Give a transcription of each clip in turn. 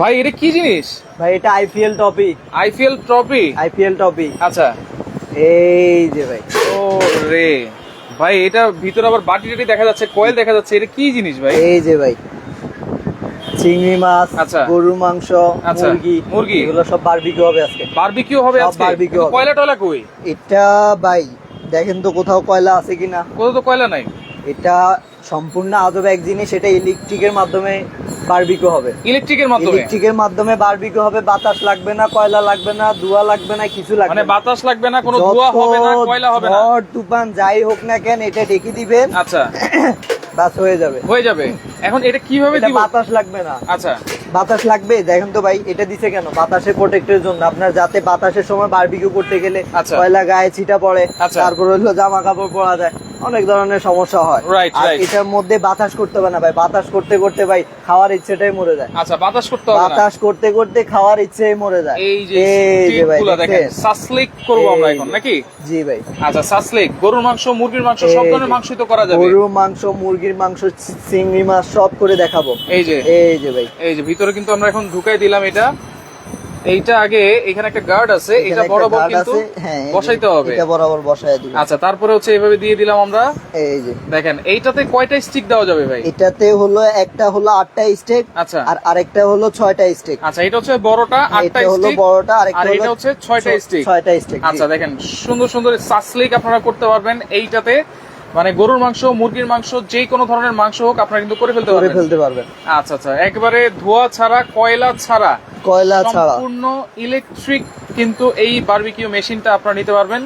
ভাই এটা কি জিনিস? ভাই এটা IPL trophy IPL trophy IPL trophy আচ্ছা। এই যে ভাই। ও রে ভাই এটা ভিতরে আবার বাটি টাটি দেখা যাচ্ছে কয়েল দেখা যাচ্ছে এটা কি জিনিস ভাই? এই যে ভাই। চিংড়ি মাছ আচ্ছা। গরুর মাংস আচ্ছা, মুরগি মুরগি। এগুলো সব বারবিকিউ হবে আজকে। বারবিকিউ হবে আজকে? হবে। কয়লা টয়লা কই? এটা ভাই দেখেন তো কোথাও কয়লা আছে কিনা। কোথাও তো কয়লা নাই। এটা সম্পূর্ণ আজব এক জিনিস এটা ইলেকট্রিকের মাধ্যমে বারবিকিউ হবে। ইলেকট্রিকের মাধ্যমে? ইলেকট্রিকের মাধ্যমে বারবিকিউ হবে বাতাস লাগবে না কয়লা লাগবে না ধোঁয়া লাগবে না কিছু লাগবে মানে বাতাস লাগবে না কোনো ধোয়া হবে না কয়লা হবে না? ঝড় তুফান যাই হোক না কেন এটা ডেকে দিবেন। আচ্ছা। বাস হয়ে যাবে। হয়ে যাবে। এখন এটা কীভাবে দিব? বাতাস লাগবে না। আচ্ছা। বাতাস লাগবে? দেখেন তো ভাই এটা দিছে কেন? বাতাসের প্রোটেক্টের জন্য। আপনার যাতে বাতাসের সময় বারবিকিউ করতে গেলে আচ্ছা। কয়লা গায়ে ছিটা পড়ে আচ্ছা। তারপর হলো জামা কাপড় পরা যায়। অনেক ধরনের সমস্যা হয়। আর এটার মধ্যে বাতাস করতে হবে না ভাই। বাতাস করতে করতে ভাই খাওয়ার ইচ্ছেটাই মরে যায়। আচ্ছা বাতাস করতে হবে বাতাস করতে করতে খাওয়ার ইচ্ছেই মরে যায়। এই যে ভাই দেখেন সাসলিক করব আমরা এখন নাকি? জি ভাই। আচ্ছা সাসলিক গরুর মাংস মুরগির মাংস সব ধরনের যে। মাংসই তো করা যাবে। গরুর মাংস মুরগির মাংস চিংড়ি মাছ সব করে দেখাবো। এই যে। এই যে ভাই। এই যে ভিতরে কিন্তু আমরা এখন ঢুকাই দিলাম এটা। এইটা আগে এখানে একটা গার্ড আছে এটা বরাবর কিন্তু হ্যাঁ, বসাইতে হবে। এটা বরাবর বসায় দিবেন আচ্ছা তারপরে হচ্ছে এভাবে দিয়ে দিলাম আমরা। এই যে। দেখেন এইটাতে কয়টা স্টিক দেওয়া যাবে ভাই? এটাতে হলো একটা হলো আটটা স্টেক আচ্ছা। আর আরেকটা হলো ছয়টা স্টেক আচ্ছা এটা হচ্ছে বড়টা আটটা এটা হলো বড়টা আর আরেকটা এটা হচ্ছে ছয়টা স্টিক ছয়টা স্টেক আচ্ছা দেখেন সুন্দর সুন্দর সাসলিক আপনারা করতে পারবেন এইটাতে মানে গরুর মাংস মুরগির মাংস যে কোনো ধরনের মাংস হোক আপনারা কিন্তু করে ফেলতে পারবেন। ফেলতে পারবেন। আচ্ছা আচ্ছা। একবারে ধোয়া ছাড়া কয়লা ছাড়া কয়লা ছাড়া। সম্পূর্ণ ইলেকট্রিক কিন্তু এই বারবিকিউ মেশিনটা আপনারা নিতে পারবেন।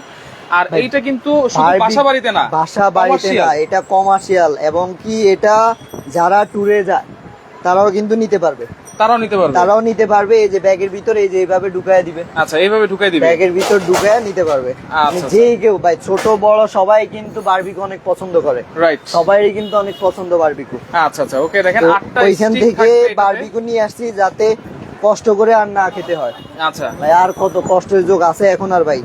আর এইটা কিন্তু শুধু বাসা বাড়িতে না বাসা বাড়িতে না এটা কমার্শিয়াল এবং কি এটা যারা ট্যুরে যায় তারাও কিন্তু নিতে পারবে। তারাও নিতে পারবে? তারাও নিতে পারবে এই যে ব্যাগের ভিতরে এই যে এইভাবে ঢুকায় দিবে। আচ্ছা এইভাবে ঢুকাই দিবে? ব্যাগের ভিতর ঢুকায় নিতে পারবে। আচ্ছা, যে কেউ ভাই ছোট বড় সবাই কিন্তু বারবিকু অনেক পছন্দ করে। রাইট কিন্তু অনেক পছন্দ বারবিকু আচ্ছা আচ্ছা ওকে দেখেন আটটা ওইখান থেকে বারবিকু নিয়ে আসছি যাতে কষ্ট করে আর না খেতে হয়। আচ্ছা। ভাই আর কত কষ্টের যোগ আছে এখন আর ভাই?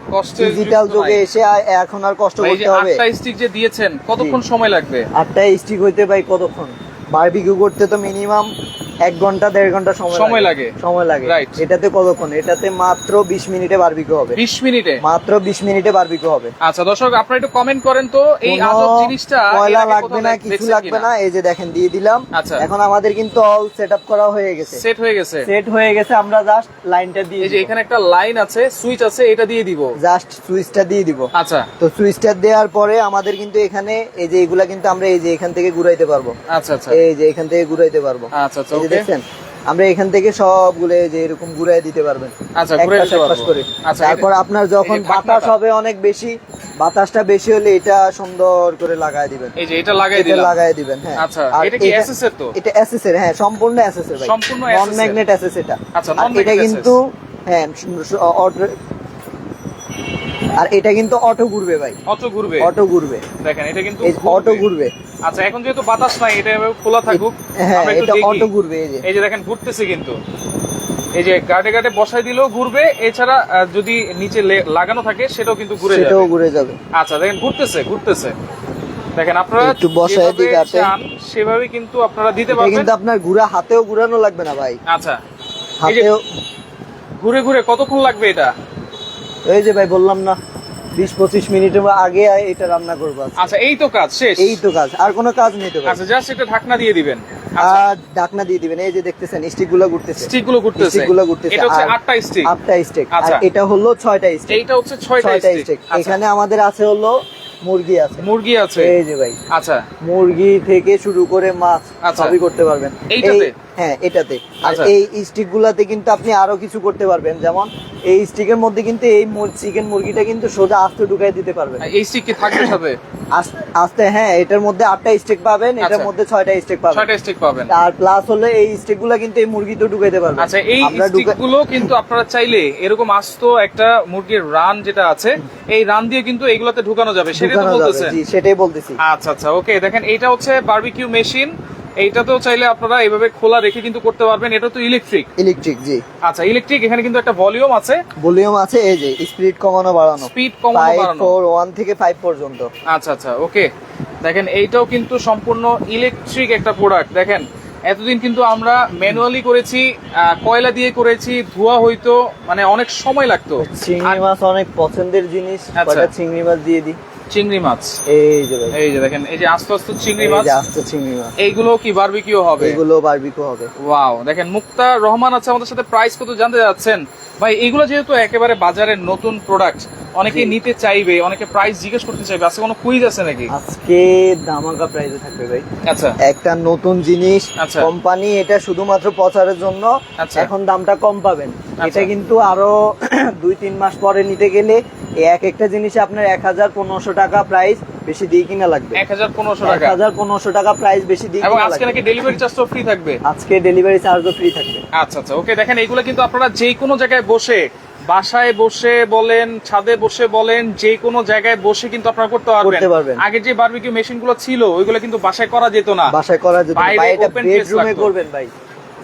ডিজিটাল যুগে এসে এখন আর কষ্ট করতে হবে। আটটা স্টিক যে দিয়েছেন কতক্ষণ সময় লাগবে? আটটা স্টিক হইতে ভাই কতক্ষণ? বারবিকিউ করতে তো মিনিমাম এক ঘণ্টা দেড় ঘণ্টা সময় সময় লাগে। সময় লাগে। এটাতে কতক্ষণ? এটাতে মাত্র বিশ মিনিটে বারবিকিউ হবে। বিশ মিনিটে? মাত্র বিশ মিনিটে বারবিকিউ হবে। আচ্ছা দর্শক আপনারা একটু কমেন্ট করেন তো এই আজব জিনিসটা কয়লা লাগবে না কিছু লাগবে না এই যে দেখেন দিয়ে দিলাম। আচ্ছা। এখন আমাদের কিন্তু অল করা হয়ে গেছে। সেট হয়ে গেছে। সেট হয়ে গেছে আমরা জাস্ট লাইনটা দিয়ে এই যে এখানে একটা লাইন আছে সুইচ আছে এটা দিয়ে দিব। জাস্ট সুইচটা দিয়ে দিব। আচ্ছা। তো সুইচটা দেওয়ার পরে আমাদের কিন্তু এখানে এই যে এগুলা কিন্তু আমরা এই যে এখান থেকে ঘুরাইতে পারব। আচ্ছা আচ্ছা। এই যে এখান থেকে ঘুরাইতে পারব। আচ্ছা আচ্ছা যে দেখছেন? আমরা এখান থেকে সবগুলো যে এরকম ঘুরাই দিতে পারবেন। আচ্ছা, আচ্ছা, তারপর আপনার যখন বাতাস হবে অনেক বেশি বাতাসটা বেশি হলে এটা সুন্দর করে লাগায় দিবেন। এই যে এটা এটা দিলাম। লাগায় দিবেন হ্যাঁ। আচ্ছা, এটা কি SS এর তো? এটা এসএস এর হ্যাঁ সম্পূর্ণ এসএস এর ভাই। সম্পূর্ণ নন ম্যাগনেট এসএস এটা। আচ্ছা, আর non-magnet এটা কিন্তু হ্যাঁ আর এটা কিন্তু অটো ঘুরবে ভাই। অটো ঘুরবে? অটো ঘুরবে। দেখেন এটা কিন্তু অটো ঘুরবে। আচ্ছা এখন যেহেতু বাতাস নাই এটা খোলা থাকুক হ্যাঁ এটা অটো ঘুরবে এই যে। এই যে দেখেন ঘুরতেছে কিন্তু। এই যে গাটে গাটে বসাই দিলেও ঘুরবে এছাড়া যদি নিচে লাগানো থাকে সেটাও কিন্তু ঘুরে যাবে। সেটাও ঘুরে যাবে। আচ্ছা দেখেন ঘুরতেছে ঘুরতেছে। দেখেন আপনারা একটু বসায় দিই গাটে। সেভাবে কিন্তু আপনারা দিতে পারবেন। কিন্তু আপনার ঘুরা হাতেও ঘুরানো লাগবে না ভাই। আচ্ছা। হাতেও ঘুরে ঘুরে কতক্ষণ লাগবে এটা? এই যে ভাই বললাম না বিশ পঁচিশ মিনিটের আগে এটা রান্না করব আচ্ছা এই তো কাজ শেষ। এই তো কাজ আর কোনো কাজ নেই তো আচ্ছা জাস্ট একটা ঢাকনা দিয়ে দিবেন। আচ্ছা। আর ঢাকনা দিয়ে দিবেন এই যে দেখতেছেন স্টিকগুলো ঘুরতেছে। স্টিকগুলো ঘুরতেছে। স্টিকগুলো ঘুরতেছে। এটা হচ্ছে আটটা স্টিক। আটটা স্টিক। আর আচ্ছা। এটা হলো ছয়টা স্টিক। এইটা হচ্ছে ছয়টা স্টিক। আচ্ছা। এখানে আমাদের আছে হলো মুরগি আছে। মুরগি আছে? এই যে ভাই। আচ্ছা। মুরগি থেকে শুরু করে মাছ আচ্ছা। সবই করতে পারবেন। এইটাতে? হ্যাঁ এটাতে। আর আচ্ছা। এই স্টিক গুলাতে কিন্তু আপনি আরও কিছু করতে পারবেন। যেমন এই স্টিকের মধ্যে কিন্তু এই চিকেন মুরগিটা কিন্তু সোজা আস্তে ঢুকাই দিতে পারবেন। এই স্টিক কি থাকবে সাথে? আস্তে হ্যাঁ এটার মধ্যে আটটা স্টেক পাবেন এটার আচ্ছা। মধ্যে ছয়টা স্টেক পাবেন। ছয়টা স্টেক পাবেন। আর প্লাস হলে এই স্টেকগুলো কিন্তু এই মুরগি তো ঢুকাইতে পারবেন। আচ্ছা এই স্টেকগুলো কিন্তু আপনারা চাইলে এরকম আসতো একটা মুরগির রান যেটা আছে এই রান দিয়ে কিন্তু এগুলাতে ঢুকানো যাবে সেটাই তো বলতেছেন। জি সেটাই বলতেছি। আচ্ছা আচ্ছা ওকে দেখেন এটা হচ্ছে বারবিকিউ মেশিন এইটাতেও চাইলে আপনারা এইভাবে খোলা রেখে কিন্তু করতে পারবেন। এটা তো ইলেকট্রিক ইলেকট্রিক জি। আচ্ছা ইলেকট্রিক এখানে কিন্তু একটা ভলিউম আছে। ভলিউম আছে এই যে স্পিড কমানো বাড়ানো। স্পিড কমানো বাড়ানো। ফোর ওয়ান থেকে ফাইভ পর্যন্ত। আচ্ছা আচ্ছা ওকে। দেখেন এইটাও কিন্তু সম্পূর্ণ ইলেকট্রিক একটা প্রোডাক্ট দেখেন এতদিন কিন্তু আমরা ম্যানুয়ালি করেছি কয়লা দিয়ে করেছি ধোয়া হইতো মানে অনেক সময় লাগতো। চিংড়ি মাছ অনেক পছন্দের জিনিস আচ্ছা। চিংড়ি মাছ দিয়ে দিই? চিংড়ি মাছ। এই যে এই যে দেখেন এই যে আস্তে আস্তে চিংড়ি মাছ আস্তে চিংড়ি মাছ। এইগুলো কি বারবিকিউ হবে? এগুলো বারবিকিউ হবে। ওয়াও দেখেন মুক্তা রহমান আছে আমাদের সাথে প্রাইস কত জানতে যাচ্ছেন ভাই এগুলো যেহেতু একেবারে বাজারের নতুন প্রোডাক্ট অনেকে নিতে চাইবে অনেকে প্রাইস জিজ্ঞেস করতে চাইবে আজকে কোনো কুইজ আছে নাকি? আজকে দামাকা প্রাইসে থাকবে ভাই। আচ্ছা। একটা নতুন জিনিস আচ্ছা। কোম্পানি এটা শুধুমাত্র প্রচারের জন্য আচ্ছা। এখন দামটা কম পাবেন। আচ্ছা। এটা কিন্তু আরও দুই তিন মাস পরে নিতে গেলে এক একটা জিনিসে আপনার এক হাজার পনেরোশো টাকা প্রাইস বেশি দিয়ে কিনা লাগবে। এক হাজার পনেরোশো এক হাজার পনেরোশো টাকা প্রাইস বেশি দিয়ে এবং আজকে নাকি ডেলিভারি চার্জও ফ্রি থাকবে? আজকে ডেলিভারি চার্জও ফ্রি থাকবে। আচ্ছা আচ্ছা। ওকে দেখেন এইগুলো কিন্তু আপনারা যে কোনো জায়গায় বসে বাসায় বসে বলেন ছাদে বসে বলেন যে কোনো জায়গায় বসে কিন্তু আপনারা করতে পারবেন আগে যে বারবিকিউ মেশিনগুলো ছিল ওইগুলো কিন্তু বাসায় করা যেত না বাসায় করা যেত না। এটা বেডরুমে করবেন ভাই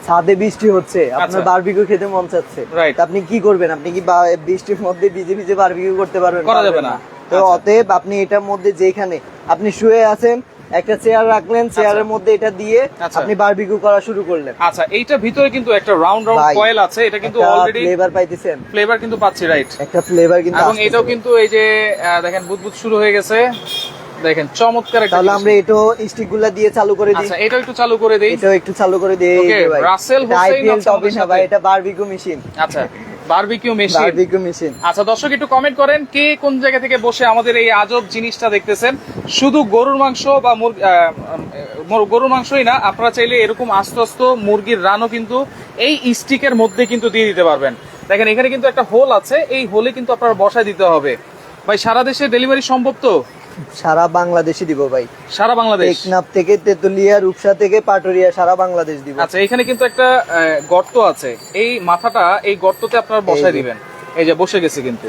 ছাদে বৃষ্টি হচ্ছে আপনার আচ্ছা। বারবিকিউ খেতে মন চাচ্ছে. আপনি কি করবেন আপনি কি বৃষ্টির মধ্যে ভিজে ভিজে বারবিকিউ করতে পারবেন করা যাবে না। তো আচ্ছা। অতএব আপনি এটার মধ্যে যেখানে আপনি শুয়ে আছেন একটা চেয়ার রাখলেন চেয়ারের মধ্যে এটা দিয়ে আচ্ছা। আপনি বারবিকিউ করা শুরু করলেন। আচ্ছা এইটা ভিতরে কিন্তু একটা রাউন্ড রাউন্ড কয়েল আছে এটা কিন্তু অলরেডি ফ্লেভার পাইতেছেন। ফ্লেভার কিন্তু পাচ্ছি রাইট একটা ফ্লেভার কিন্তু এবং এটাও কিন্তু এই যে দেখেন বুদবুদ শুরু হয়ে গেছে। দেখেন চমৎকার একটা তাহলে আমরা এটাও স্টিকগুলা দিয়ে চালু করে দিই। আচ্ছা এটাও একটু চালু করে দেই। এটাও একটু চালু করে দিই ভাই। রাসেল হোসেন আইপিএল আছে টপি ভাই এটা বারবিকিউ মেশিন আচ্ছা। Barbecue machine. Barbecue machine. আচ্ছা দর্শক একটু কমেন্ট করেন কে কোন জায়গা থেকে বসে আমাদের এই আজব জিনিসটা দেখতেছেন? শুধু গরুর মাংস বা মুর- আহ, উম, গরুর মাংসই না আপনারা চাইলে এরকম আস্তে আস্তে মুরগির রানও কিন্তু এই স্টিকের মধ্যে কিন্তু দিয়ে দিতে পারবেন। দেখেন এখানে কিন্তু একটা হোল আছে এই হোলে কিন্তু আপনার বসায় দিতে হবে। ভাই সারা দেশে ডেলিভারি সম্ভব তো? সারা বাংলাদেশে দিব ভাই। সারা বাংলাদেশ? টেকনাফ থেকে তেতুলিয়া রূপসা থেকে পাটুরিয়া সারা বাংলাদেশ দিব। আচ্ছা এখানে কিন্তু একটা গর্ত আছে। এই মাথাটা এই গর্ততে আপনারা বসায় দিবেন। এই যে বসে গেছে কিন্তু।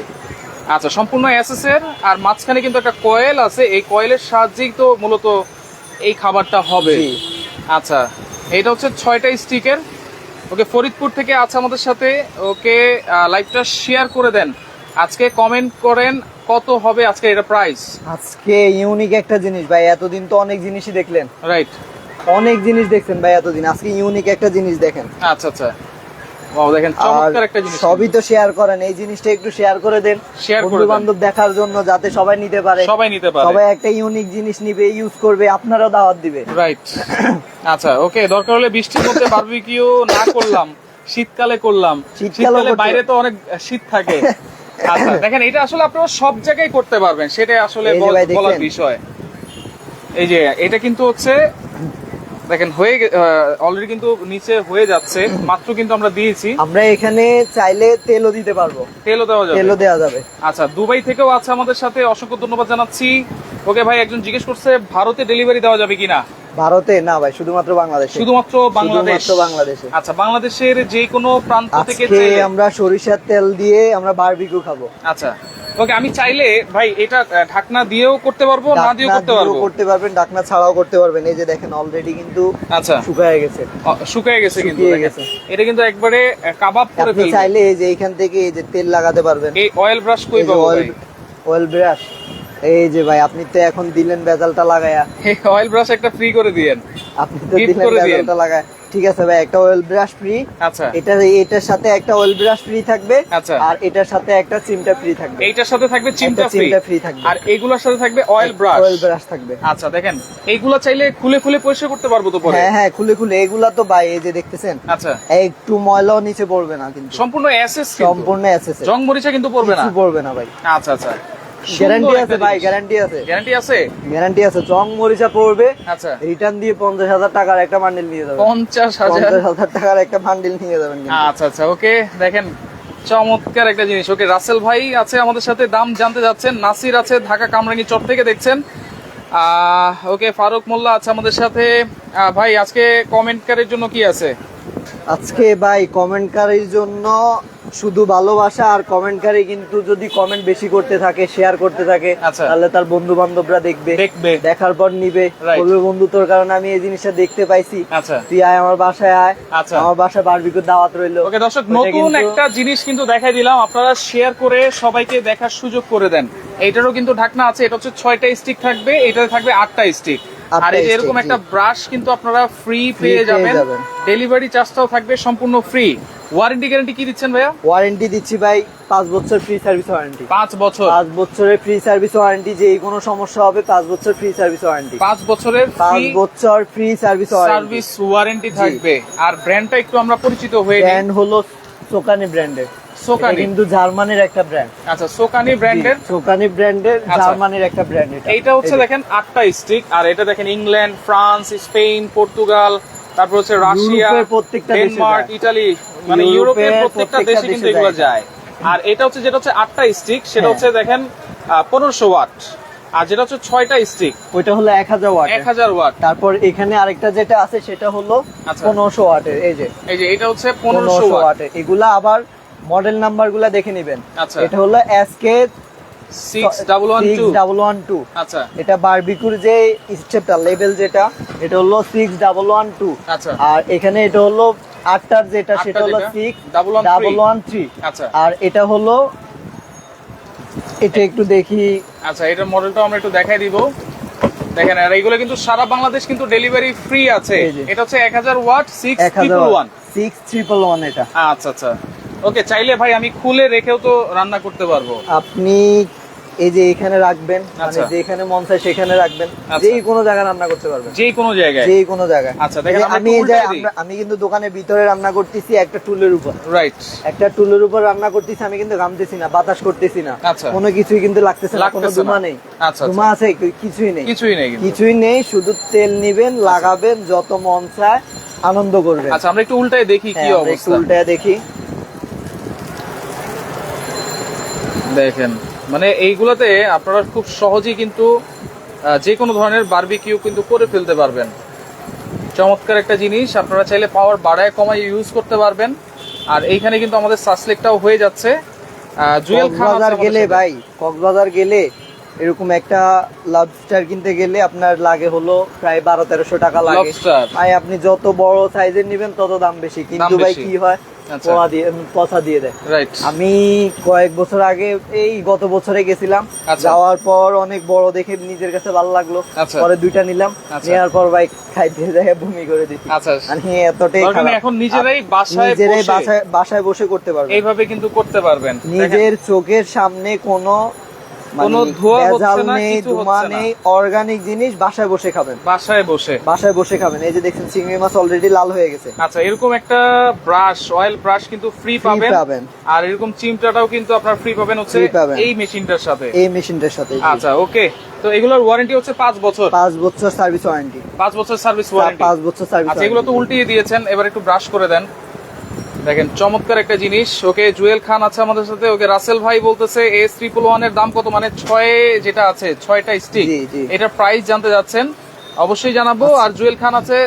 আচ্ছা সম্পূর্ণ এসএস এর আর মাঝখানে কিন্তু একটা কয়েল আছে। এই কয়েলের সাহায্যেই তো মূলত এই খাবারটা হবে। আচ্ছা এটা হচ্ছে ছয়টা স্টিকের ওকে ফরিদপুর থেকে আছে আমাদের সাথে। ওকে লাইভটা শেয়ার করে দেন। আজকে কমেন্ট করেন কত হবে আজকে এটা প্রাইস আজকে ইউনিক একটা জিনিস ভাই এতদিন তো অনেক জিনিসই দেখলেন। রাইট অনেক জিনিস দেখছেন ভাই এতদিন আজকে ইউনিক একটা জিনিস দেখেন। আচ্ছা আচ্ছা। Wow, দেখেন চমৎকার একটা জিনিস। সবই তো শেয়ার করেন এই জিনিসটা একটু শেয়ার করে দেন। করে বন্ধু বান্ধব দেখার জন্য যাতে সবাই নিতে পারে। সবাই নিতে পারে। সবাই একটা ইউনিক জিনিস নিবে ইউজ করবে আপনারাও দাওয়াত দিবে। রাইট আচ্ছা ওকে দরকার হলে বৃষ্টির মধ্যে বারবিকিউ না করলাম শীতকালে করলাম। শীতকালে বাইরে তো অনেক শীত থাকে। আচ্ছা দেখেন এটা আসলে আপনারা সব জায়গায় করতে পারবেন সেটাই আসলে বলার বিষয়। এই যে এটা কিন্তু হচ্ছে দেখেন হয়ে অলরেডি কিন্তু নিচে হয়ে যাচ্ছে মাত্র কিন্তু আমরা দিয়েছি। আমরা এখানে চাইলে তেলও দিতে পারব। তেলও দেওয়া যাবে। তেলও দেওয়া যাবে। আচ্ছা দুবাই থেকেও আছে আমাদের সাথে অসংখ্য ধন্যবাদ জানাচ্ছি। ওকে ভাই একজন জিজ্ঞেস করছে ভারতে ডেলিভারি দেওয়া যাবে কিনা? ভারতে? না ভাই শুধুমাত্র বাংলাদেশে। শুধুমাত্র বাংলাদেশ? বাংলাদেশে। আচ্ছা বাংলাদেশের যে কোনো প্রান্ত থেকে আমরা সরিষার তেল দিয়ে আমরা বারবিকিউ খাব। আচ্ছা। ওকে আমি চাইলে ভাই এটা ঢাকনা দিয়েও করতে পারব না দিয়েও করতে পারব? করতে পারবেন ডাকনা ছাড়াও করতে পারবেন। এই যে দেখেন অলরেডি কিন্তু আচ্ছা। শুকায় গেছে। শুকায় গেছে কিন্তু। এটা কিন্তু একবারে কাবাব করে আপনি চাইলে এই যে এইখান থেকে এই যে তেল লাগাতে পারবেন। এই অয়েল ব্রাশ কই পাবো অয়েল ব্রাশ এই যে ভাই আপনি তো এখন দিলেন বেজালটা লাগায়া। অয়েল ব্রাশ একটা ফ্রি করে দিয়েন। আপনি তো দিলেন বেজালটা লাগায়। ঠিক আছে ভাই একটা অয়েল ব্রাশ ফ্রি আচ্ছা। এটা এটার সাথে একটা অয়েল ব্রাশ ফ্রি থাকবে। আচ্ছা। আর এটার সাথে একটা চিমটা ফ্রি থাকবে। এইটার সাথে থাকবে চিমটা ফ্রি চিমটা free থাকবে। আর এইগুলোর সাথে থাকবে অয়েল ব্রাশ অয়েল ব্রাশ থাকবে। আচ্ছা দেখেন এইগুলো চাইলে খুলে খুলে পরিষ্কার করতে পারব তো পরে? হ্যাঁ হ্যাঁ খুলে খুলে। এগুলা তো ভাই এই যে দেখতেছেন আচ্ছা। একটু ময়লাও নিচে পড়বে না কিন্তু। সম্পূর্ণ এসএস সম্পূর্ণ এসএসএ জং মরিচা কিন্তু পড়বে না? পড়বে না ভাই। আচ্ছা আচ্ছা। গ্যারান্টি আছে ভাই গ্যারান্টি আছে। গ্যারান্টি আছে? গ্যারান্টি আছে চং মরিচা পড়বে আচ্ছা। রিটার্ন দিয়ে পঞ্চাশ হাজার টাকার একটা বান্ডিল নিয়ে যাবেন। পঞ্চাশ হাজার? টাকার একটা বান্ডিল নিয়ে যাবেন আচ্ছা আচ্ছা ওকে দেখেন চমৎকার একটা জিনিস। ওকে রাসেল ভাই আছে আমাদের সাথে দাম জানতে যাচ্ছেন নাসির আছে ঢাকা কামরাঙ্গি চর থেকে দেখছেন। ওকে ফারুক মোল্লা আছে আমাদের সাথে। ভাই আজকে কমেন্টকারীর জন্য কি আছে? আজকে ভাই কমেন্টকারীর জন্য শুধু ভালোবাসা আর কমেন্টকারী কিন্তু যদি কমেন্ট বেশি করতে থাকে শেয়ার করতে থাকে আচ্ছা। তাহলে তার বন্ধু বান্ধবরা দেখবে দেখবে। দেখার পর নিবে. বলবে বন্ধু তোর কারণে আমি এই জিনিসটা দেখতে পাইছি। আচ্ছা। তুই আয় আমার বাসায় আয়। আচ্ছা। আমার বাসায় বারবিকুর দাওয়াত রইল। ওকে দর্শক নতুন একটা জিনিস কিন্তু দেখাই দিলাম। আপনারা শেয়ার করে সবাইকে দেখার সুযোগ করে দেন। এইটারও কিন্তু ঢাকনা আছে। এটা হচ্ছে ছয়টা স্টিক থাকবে এটাতে থাকবে আটটা স্টিক আর এই এরকম একটা ব্রাশ কিন্তু আপনারা ফ্রি পেয়ে যাবেন। ডেলিভারি চার্জটাও থাকবে সম্পূর্ণ ফ্রি ওয়ারেন্টি গ্যারান্টি কি দিচ্ছেন ভাইয়া? ওয়ারেন্টি দিচ্ছি ভাই পাঁচ বছর ফ্রি সার্ভিস ওয়ারেন্টি পাঁচ বছর। পাঁচ বছরের ফ্রি সার্ভিস ওয়ারেন্টি যে কোনো সমস্যা হবে পাঁচ বছর ফ্রি সার্ভিস ওয়ারেন্টি পাঁচ বছরের পাঁচ বছর ফ্রি সার্ভিস সার্ভিস ওয়ারেন্টি থাকবে। আর ব্র্যান্ডটা একটু আমরা পরিচিত হয়ে ব্র্যান্ড হলো সোকানি ব্র্যান্ডের সোকানি। কিন্তু জার্মানির একটা ব্র্যান্ড আচ্ছা সোকানি ব্র্যান্ডের সোকানি ব্র্যান্ডের আচ্ছা। জার্মানির একটা ব্র্যান্ড এটা। এইটা হচ্ছে দেখেন আটটা স্টিক আর এটা দেখেন ইংল্যান্ড ফ্রান্স স্পেন পর্তুগাল তারপর হচ্ছে রাশিয়া প্রত্যেকটা ডেনমার্ক। ইটালি মানে ইউরোপের প্রত্যেকটা দেশে কিন্তু এগুলো যায়। আর এটা হচ্ছে যেটা হচ্ছে আটটা স্টিক সেটা হ্যাঁ। হচ্ছে দেখেন পনেরোশো ওয়াট। আর যেটা হচ্ছে ছয়টা স্টিক ওইটা হলো এক হাজার ওয়াট। এক হাজার ওয়াট। তারপর এখানে আরেকটা যেটা আছে সেটা হলো আচ্ছা। পনেরোশো ওয়াটের এই যে। এই যে এটা হচ্ছে পনেরোশো পনেরোশো ওয়াট। ওয়াটের। এগুলা আবার মডেল নাম্বারগুলা দেখে নিবেন। আচ্ছা। এটা হলো S K one double one two আচ্ছা। এটা বারবিকুর যে স্টেপটা লেভেল যেটা এটা হলো সিক্স ডাবল ওয়ান টু আর এখানে এটা হলো আটটার যেটা সেটা হলো সিক্স ডাবল ওয়ান থ্রি আর এটা হলো এটা একটু দেখি। আচ্ছা এটার মডেলটা আমরা একটু দেখাই দিব। দেখেন আর এইগুলো কিন্তু সারা বাংলাদেশ কিন্তু ডেলিভারি ফ্রি আছে। এটা হচ্ছে এক হাজার watt six triple one six triple one এটা। আচ্ছা আচ্ছা। ওকে চাইলে ভাই আমি খুলে রেখেও তো রান্না করতে পারব। আপনি এই যে এখানে রাখবেন মানে আচ্ছা। যেখানে মন চায় সেখানে রাখবেন আচ্ছা। যেই কোনো জায়গায় রান্না করতে পারবেন। যে কোনো জায়গায়। যেই কোনো জায়গায়। আচ্ছা, দেখেন আমি এই যে আমি কিন্তু দোকানের ভিতরে রান্না করতেছি একটা টুলের উপর। রাইট একটা টুলের উপর রান্না করতেছি আমি কিন্তু ঘামতেছি না বাতাস করতেছি না। আচ্ছা। কোনো কিছুই কিন্তু লাগতেছে না কোনো ধুমা নেই। আচ্ছা, ধুমা আছে কিছুই নেই। কিছুই নেই কিছুই নেই শুধু তেল নিবেন লাগাবেন যত মন চায় আনন্দ করবেন। আচ্ছা আমরা একটু উল্টায় দেখি কি হ্যাঁ, একটু অবস্থা। উল্টায় দেখি। দেখেন। মানে এইগুলোতে আপনারা খুব সহজেই কিন্তু যে কোনো ধরনের বার্বিকিউ কিন্তু করে ফেলতে পারবেন। চমৎকার একটা জিনিস আপনারা চাইলে পাওয়ার বাড়ায় কমায় ইউজ করতে পারবেন। আর এইখানে কিন্তু আমাদের সাসলেকটাও হয়ে যাচ্ছে। জুয়েল খান গেলে। ভাই কক্সবাজার গেলে এরকম একটা লবস্টার কিনতে গেলে আপনার লাগে হলো প্রায় বারো তেরোশো টাকা লাগে। ভাই আপনি যত বড় সাইজের নিবেন তত দাম বেশি। কিন্তু ভাই কি হয়? আচ্ছা। পোয়া দিয়ে পচা দিয়ে দেয়। আমি কয়েক বছর আগে এই গত বছরে গেছিলাম। আচ্ছা। যাওয়ার পর অনেক বড় দেখে নিজের কাছে ভালো লাগল। আচ্ছা। পরে দুইটা নিলাম। নেওয়ার পর ভাই খাইতে যায় বমি করে দিচ্ছি মানে এতটাই খারাপ। এখন নিজেরাই বাসায় নিজেরাই বসে- বাসায় বাসায় বসে করতে পারবেন। এইভাবে কিন্তু করতে পারবেন। নিজের চোখের সামনে কোনো মানে কোনো ধোঁয়া হচ্ছে না, নেই ধোঁয়া নেই অর্গানিক জিনিস বাসায় বসে খাবেন। বাসায় বসে। বাসায় বসে খাবেন। এই যে দেখছেন চিংড়ি মাছ অলরেডি লাল হয়ে গেছে। আচ্ছা এরকম একটা ব্রাশ অয়েল ব্রাশ কিন্তু ফ্রি পাবেন। আর এরকম চিমটাটাও কিন্তু আপনার ফ্রি পাবেন হচ্ছে। এই মেশিনটার সাথে। এই মেশিনটার সাথে আচ্ছা ওকে। তো এগুলোর ওয়ারেন্টি হচ্ছে পাঁচ বছর। পাঁচ বছর সার্ভিস ওয়ারেন্টি পাঁচ বছর সার্ভিস ওয়ারেন্টি পাঁচ বছর সার্ভিস আচ্ছা এগুলো তো উল্টিয়ে দিয়েছেন এবার একটু ব্রাশ করে দেন। দেখেন চমৎকার একটা জিনিস। ওকে জুয়েল খান আছে আমাদের সাথে। ওকে রাসেল ভাই বলতেছে এস ট্রিপল ওয়ানের দাম কত? মানে ছয় যেটা আছে ছয়টা স্টিক। এটার প্রাইস জানতে যাচ্ছেন। অবশ্যই জানাব। আর জুয়েল খান আছে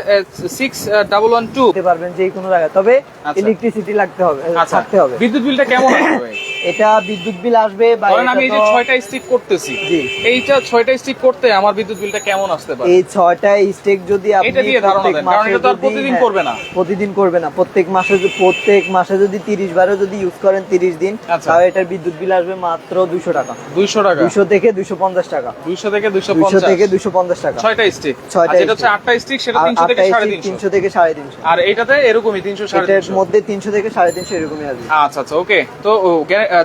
সিক্স ডাবল ওয়ান টু পারবেন যে কোনো জায়গায়। তবে আচ্ছা। ইলেকট্রিসিটি লাগতে হবে আচ্ছা। থাকতে হবে। বিদ্যুৎ বিলটা কেমন আসবে এটা বিদ্যুৎ বিল আসবে বা ধরেন আমি এই যে তো- ছয়টা স্টিক করতেছি। জি। এইটা ছয়টা স্টিক করতে আমার বিদ্যুৎ বিলটা কেমন আসতে পারে? এই ছয়টা স্টেক যদি আপনি এটা দিয়ে ধারণা দেন, কারণ এটা তো আর প্রতিদিন হ্যাঁ, করবে না। প্রতিদিন করবে না। প্রত্যেক মাসে যদি- প্রত্যেক মাসে যদি তিরিশ বারও যদি ইউজ করেন তিরিশ দিন আচ্ছা। তাহলে এটার বিদ্যুৎ বিল আসবে মাত্র দুইশো টাকা। দুইশো টাকা? দুইশো থেকে দুইশো পঞ্চাশ টাকা। দুইশো থেকে দুইশো দুইশো পঞ্চাশ। থেকে দুইশো পঞ্চাশ টাকা। ছয়টা স্টিক ছয়টা আর যেটা হচ্ছে stick। আটটা স্টিক সেটা আর তিনশো থেকে আটটা সাড়ে stick তিনশো। তিনশো থেকে সাড়ে তিনশো। আর এটাতে এরকমই তিনশো সাড়ে এটার তিনশো। মধ্যে তিনশো থেকে সাড়ে তিনশো এরকমই আসবে। আচ্ছা আচ্ছা ওকে তো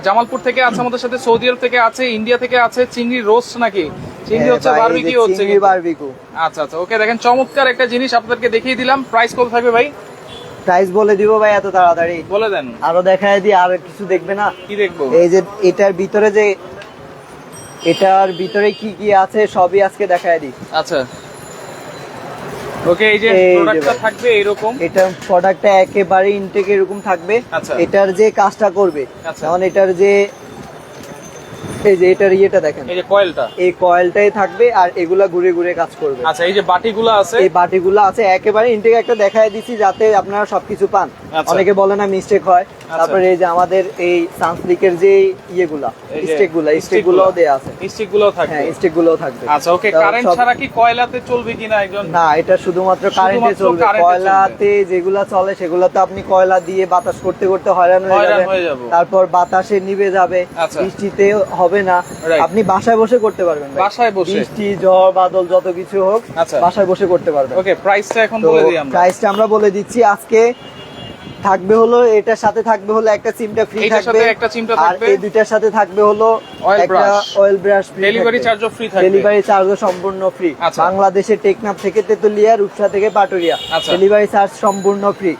জামালপুর থেকে আছে আমাদের সাথে সৌদি আরব থেকে আছে ইন্ডিয়া থেকে আছে চিংড়ি রোস্ট নাকি? চিংড়ি হচ্ছে বারবিকিউ হচ্ছে। বারবিকিউ আচ্ছা আচ্ছা ওকে দেখেন চমৎকার একটা জিনিস আপনাদেরকে দেখিয়ে দিলাম। প্রাইস কত থাকবে ভাই? প্রাইস বলে দিব ভাই এত তাড়াতাড়ি। বলে দেন। আরও দেখায় দিই আর কিছু দেখবে না? কি দেখব? এই যে এটার ভিতরে যে এটার ভিতরে কি কি আছে সবই আজকে দেখায় দিই আচ্ছা। ওকে এই যে প্রোডাক্টটা থাকবে এরকম এটার প্রোডাক্টটা একেবারে ইনটেক এরকম থাকবে আচ্ছা। এটার যে কাজটা করবে আচ্ছা। এটার যে এই যে এটার ইয়েটা দেখেন। এই যে কয়েলটা। এই কয়েলটাই থাকবে আর এগুলা ঘুরে ঘুরে কাজ করবে। আচ্ছা এই যে বাটিগুলো আছে? এই বাটিগুলো আছে একেবারে ইনটেক একটা দেখায় দিছি যাতে আপনারা সবকিছু পান। আচ্ছা। অনেকে বলে না মিস্টেক হয়। তারপরে এই যে আমাদের এই সানস্লিকের যে ইয়েগুলা এই যে স্টেকগুলা stick স্টেকগুলা। গুলোও দেয়া আছে। স্টিকগুলো থাকবে। হ্যাঁ স্টেক গুলোও থাকবে। আচ্ছা ওকে কারেন্ট ছাড়া কি কয়লাতে চলবে কিনা একজন? না এটা শুধুমাত্র কারেন্টে চলবে। কয়লাতে যেগুলা চলে সেগুলোতে আপনি কয়লা দিয়ে বাতাস করতে করতে হয়রান হয়ে তারপর বাতাসে নিভে যাবে। আচ্ছা। বৃষ্টিতে হবে হবে না। আপনি বাসায় বসে করতে পারবেন বাসায় বসে? বৃষ্টি ঝড় বাদল যত কিছু হোক আচ্ছা। বাসায় বসে করতে পারবেন। ওকে প্রাইসটা এখন বলে দিই আমরা। প্রাইসটা আমরা বলে দিচ্ছি। আজকে থাকবে হলো এটার সাথে থাকবে হলো একটা সিমটা ফ্রি থাকবে। একটা সিমটা থাকবে? আর এই দুইটার সাথে থাকবে হলো একটা অয়েল ব্রাশ ফ্রি ডেলিভারি চার্জও ফ্রি থাকবে। ডেলিভারি চার্জও সম্পূর্ণ ফ্রি আচ্ছা। বাংলাদেশের টেকনাফ থেকে তেতুলিয়া রূপসা থেকে পাটুরিয়া। ডেলিভারি চার্জ সম্পূর্ণ ফ্রি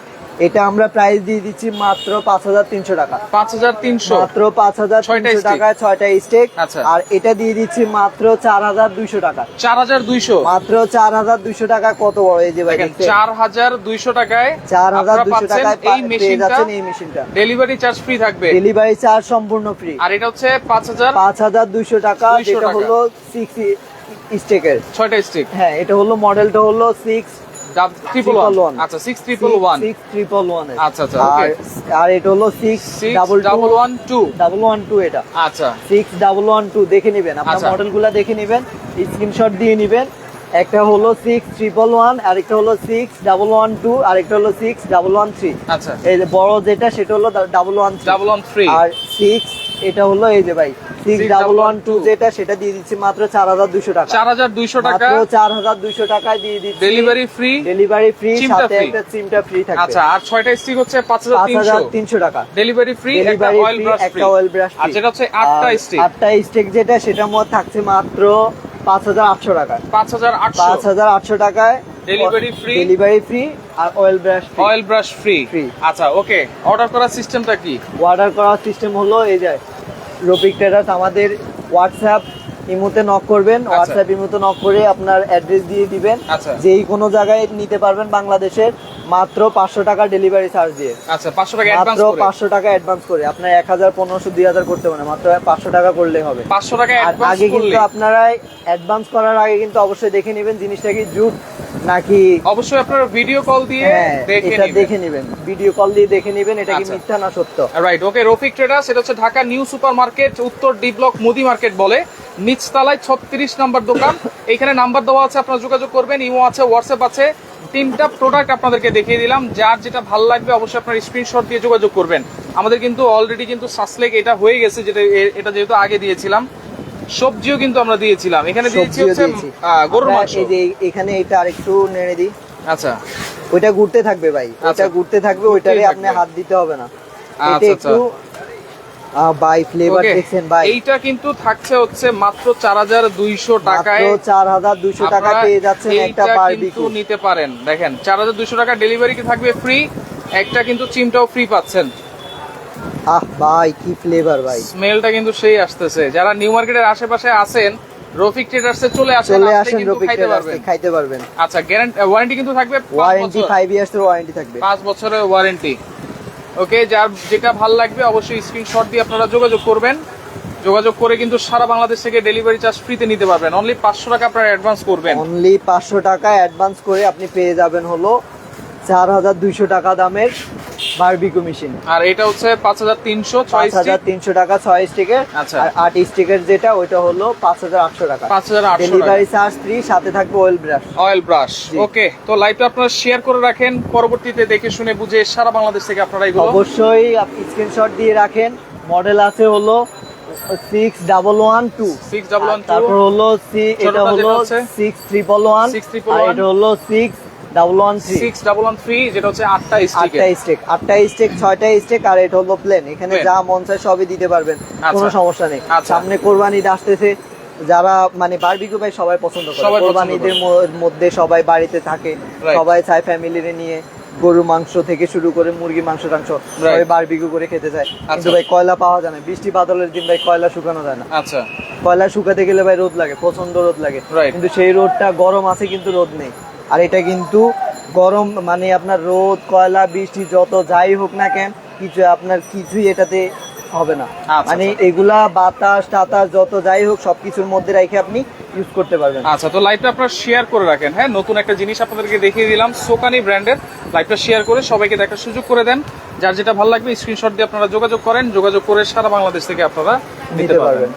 এটা আমরা প্রাইস দিয়ে দিচ্ছি মাত্র পাঁচ হাজার তিনশো টাকা। পাঁচ হাজার তিনশো? মাত্র পাঁচ হাজার তিনশো টাকায় ছয়টা স্টেক আচ্ছা। আর এটা দিয়ে দিচ্ছি মাত্র চার হাজার দুইশো টাকা। চার হাজার দুইশো? মাত্র চার হাজার দুইশো টাকা কত বড় এই যে ভাই চার হাজার দুইশো টাকায় চার হাজার দুইশো টাকায় এই মেশিনটা এই মেশিনটা ডেলিভারি চার্জ ফ্রি থাকবে। ডেলিভারি চার্জ সম্পূর্ণ ফ্রি আর এটা হচ্ছে পাঁচ হাজার পাঁচ হাজার দুইশো টাকা 200 যেটা টাকা। হলো সিক্স স্টেকের ছয়টা স্টেক হ্যাঁ এটা হলো মডেলটা হলো six triple Triple one one। আচ্ছা six triple one six triple one আচ্ছা, আচ্ছা, আর এটা হলো six double double one two double one two এটা। আচ্ছা। সিক্স ডাবল ওয়ান টু দেখে নেবেন। আপনার আচ্ছা। মডেলগুলো দেখে নেবেন স্ক্রিনশট দিয়ে নেবেন। একটা হলো সিক্স ট্রিপল ওয়ান আরেকটা হলো সিক্স ডাবল ওয়ান টু আরেকটা হলো সিক্স ডাবল ওয়ান থ্রি আচ্ছা। এই যে বড় যেটা সেটা হলো double one double one three আর সিক্স এটা হলো এই যে ভাই সিক্স ডাবল ওয়ান টু যেটা সেটা দিয়ে দিচ্ছি মাত্র চার হাজার দুইশো টাকা। চার হাজার দুইশো টাকা। চার হাজার দুইশো টাকায় দিয়ে দিচ্ছি। ডেলিভারি ফ্রি ডেলিভারি ফ্রি সাথে একটা সিমটা ফ্রি থাকবে। আচ্ছা আর ছয়টা স্টিক হচ্ছে পাঁচ হাজার তিনশো। টাকা। ডেলিভারি ফ্রি একটা ডেলিভারি অয়েল ব্রাশ একটা অয়েল ব্রাশ আর যেটা হচ্ছে আটটা স্টিক আটটা স্টেক যেটা সেটার মধ্যে থাকছে মাত্র পাঁচ হাজার আটশো টাকা। পাঁচ হাজার পাঁচ হাজার আটশো টাকায় ডেলিভারি ফ্রি ডেলিভারি ফ্রি আর oil brush oil brush free. আচ্ছা ওকে অর্ডার করার সিস্টেমটা কি? অর্ডার করার সিস্টেম হলো এই যে রফিক ট্রেডার্স আমাদের হোয়াটসঅ্যাপ ইমোতে নক করবেন। হোয়াটসঅ্যাপ ইমোতে নক করে আপনার অ্যাড্রেস দিয়ে দিবেন। আচ্ছা। যেই কোনো জায়গায় নিতে পারবেন বাংলাদেশের। মাত্র পাঁচশো টাকা ডেলিভারি চার্জ দিয়ে। আচ্ছা পাঁচশো টাকা মাত্র পাঁচশো টাকা অ্যাডভান্স করে। আপনার এক হাজার পনেরোশো দুই হাজার করতে পারেন। মাত্র পাঁচশো টাকা করলেই হবে। পাঁচশো টাকা আগে কিন্তু আপনারা অ্যাডভান্স করার আগে কিন্তু অবশ্যই দেখে নেবেন জিনিসটা কি জুট নাকি অবশ্যই আপনারা ভিডিও কল দিয়ে হ্যাঁ দেখে এটা দেখে নেবেন। ভিডিও কল দিয়ে দেখে নেবেন এটা কি আচ্ছা। মিথ্যা না সত্য। রাইট ওকে রফিক ট্রেডার্স এটা হচ্ছে ঢাকা নিউ সুপার মার্কেট উত্তর ডি ব্লক মুদি মার্কেট বলে। নিচতলায় ছত্রিশ নাম্বার দোকান। এখানে নাম্বার দেওয়া আছে আপনারা যোগাযোগ করবেন। ইমো আছে হোয়াটসঅ্যাপ আছে। তিনটা প্রোডাক্ট আপনাদেরকে দেখিয়ে দিলাম। যার যেটা ভালো লাগবে অবশ্যই আপনার স্ক্রিনশট দিয়ে যোগাযোগ করবেন। আমাদের কিন্তু অলরেডি কিন্তু সাসলেক এটা হয়ে গেছে যেটা এটা যেহেতু আগে দিয়েছিলাম। সবজিও কিন্তু আমরা দিয়েছিলাম। এখানে দিয়েছি হচ্ছে গরুর মাংস। এই যে এখানে এটা আরেকটু নেড়ে দিই। আচ্ছা। ওইটা ঘুরতে থাকবে ভাই। ওইটা আচ্ছা। ঘুরতে থাকবে ওইটারে আপনি হাত দিতে হবে না। আচ্ছা, এটা একটু বাই ফ্লেভার দেখছেন ভাই এইটা কিন্তু থাকছে হচ্ছে মাত্র চার হাজার দুইশো টাকায়। মাত্র টাকা পেয়ে যাচ্ছেন একটা বারবিকিউ নিতে পারেন। দেখেন চার হাজার দুশো টাকা ডেলিভারি কি থাকবে? ফ্রি একটা কিন্তু চিমটাও ফ্রি পাচ্ছেন। আহ ভাই কি ফ্লেভার ভাই। স্মেলটা কিন্তু সেই আসতেছে। যারা নিউ মার্কেটের আশেপাশে আছেন রফিক ট্রেডার্সে চলে আসেন চলে আসেন রফিক ট্রেডার্সে পারবেন। খাইতে পারবেন। আচ্ছা গ্যারান্টি ওয়ারেন্টি কিন্তু থাকবে ওয়ারেন্টি বছর। ফাইভ ইয়ার্স এর ওয়ারেন্টি থাকবে। পাঁচ বছরের ওয়ারেন্টি ওকে যার যেটা ভালো লাগবে অবশ্যই স্ক্রিনশট দিয়ে আপনারা যোগাযোগ করবেন। যোগাযোগ করে কিন্তু সারা বাংলাদেশ থেকে ডেলিভারি চার্জ ফ্রিতে নিতে পারবেন। অনলি পাঁচশো টাকা আপনারা অ্যাডভান্স করবেন। অনলি পাঁচশো টাকা অ্যাডভান্স করে আপনি পেয়ে যাবেন হলো চার হাজার দুইশো টাকা দামের বারবিকু মেশিন। আর এটা হচ্ছে পাঁচ হাজার তিনশো ছয় পাঁচ হাজার তিনশো টাকা ছয় স্টিকের আচ্ছা। আর আট স্টিকের যেটা ওইটা হলো পাঁচ হাজার আটশো টাকা। পাঁচ হাজার আটশো টাকা। ডেলিভারি চার্জ ফ্রি সাথে থাকবে oil brush oil brush okay তো লাইভটা আপনারা শেয়ার করে রাখেন পরবর্তীতে দেখে শুনে বুঝে সারা বাংলাদেশ থেকে আপনারা এগুলো অবশ্যই স্ক্রিনশট দিয়ে রাখেন। মডেল আছে হলো সিক্স ডাবল ওয়ান টু 611 তারপর হলো সি এটা হলো? সিক্স ট্রিপল ওয়ান 611 আর এটা হলো six double one six double one three যেটা হচ্ছে আটটা আটটা স্টেক আটটা স্টেক ছয়টা স্টেক আর এটা হলো প্লেন এখানে যা মন চায় সবই দিতে পারবেন কোনো আচ্ছা। সমস্যা নেই। আচ্ছা। সামনে কোরবানি আসতেছে যারা মানে বারবিকিউ ভাই সবাই পছন্দ করে। সবাই পছন্দ কোরবানি ঈদের ম- মধ্যে সবাই বাড়িতে থাকে সবাই চায় ফ্যামিলিরে নিয়ে গরু মাংস থেকে শুরু করে মুরগি মাংস টাংস সবাই বারবিকিউ করে খেতে চায়। কিন্তু আচ্ছা। ভাই কয়লা পাওয়া যায় না বৃষ্টি বাদলের দিন ভাই কয়লা শুকানো যায় না। আচ্ছা। কয়লা শুকাতে গেলে ভাই রোদ লাগে প্রচণ্ড রোদ লাগে। কিন্তু সেই রোদটা গরম আছে কিন্তু রোদ নেই। আর এটা কিন্তু গরম মানে আপনার রোদ কয়লা বৃষ্টি যত যাই হোক না কেন কিছু আপনার কিছুই এটাতে হবে না। আচ্ছা, মানে এগুলা বাতাস টাতাস যত যাই হোক সবকিছুর মধ্যে রেখে আপনি ইউজ করতে পারবেন। আচ্ছা তো লাইটটা আপনারা শেয়ার করে রাখেন হ্যাঁ? নতুন একটা জিনিস আপনাদেরকে দেখিয়ে দিলাম সোকানি ব্র্যান্ডের লাইটটা শেয়ার করে সবাইকে দেখার সুযোগ করে দেন। যার যেটা ভালো লাগবে স্ক্রিনশট দিয়ে আপনারা যোগাযোগ করেন যোগাযোগ করে সারা বাংলাদেশ থেকে আপনারা নিতে পারবেন।